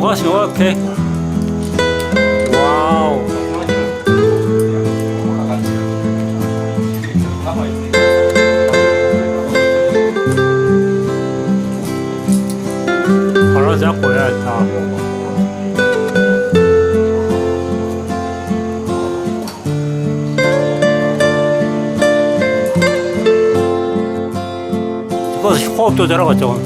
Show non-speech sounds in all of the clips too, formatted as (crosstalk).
넘어가시 오케이. 와우. 바로 잡고 야다. 이거 호흡 조절하고 좀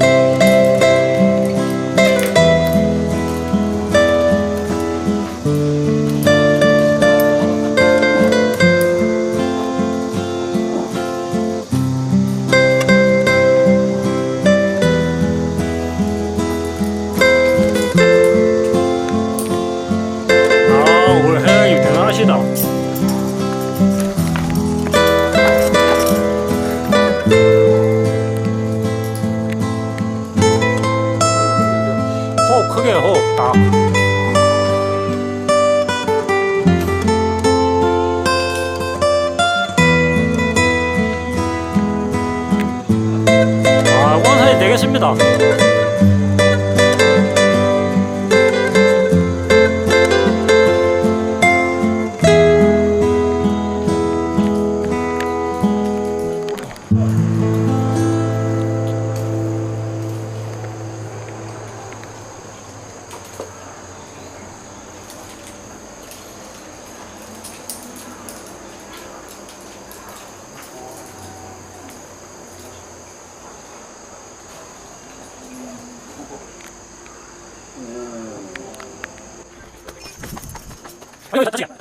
知道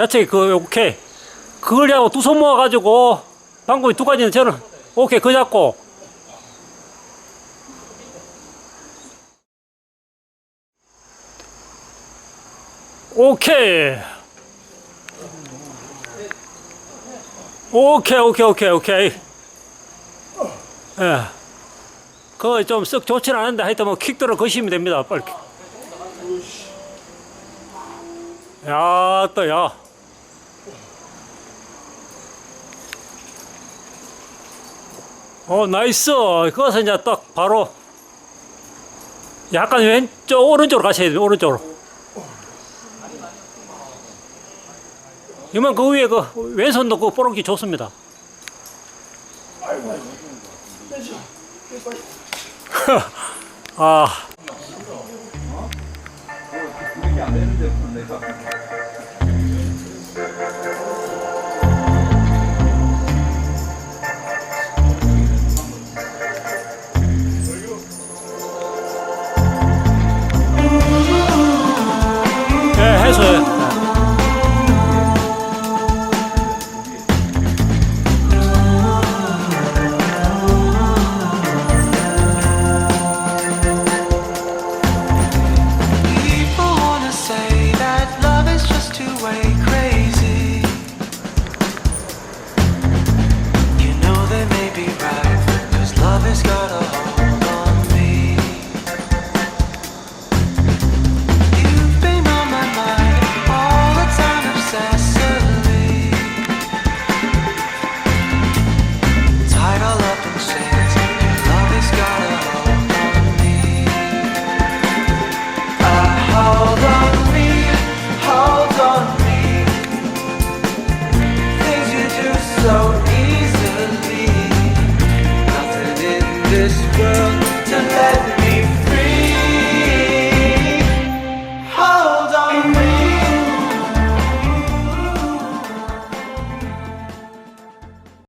야채 그 오케이. 그걸 하고 두 손 모아가지고 방금 두 가지는 저는 오케이 그 잡고. 오케이. 오케이 오케이 오케이 오케이. 예 그거 좀 썩 좋지는 않은데 하여튼 뭐 킥들어 거시면 됩니다 빨리 야, 또, 야. 어, 나이스. 그것은 이제 딱 바로 약간 왼쪽, 오른쪽으로 가셔야 돼요, 오른쪽으로. 이만 그 위에 그 왼손도 그 뽀록이 좋습니다. 아, 안되 (laughs) 아. 네, 해서 this world to let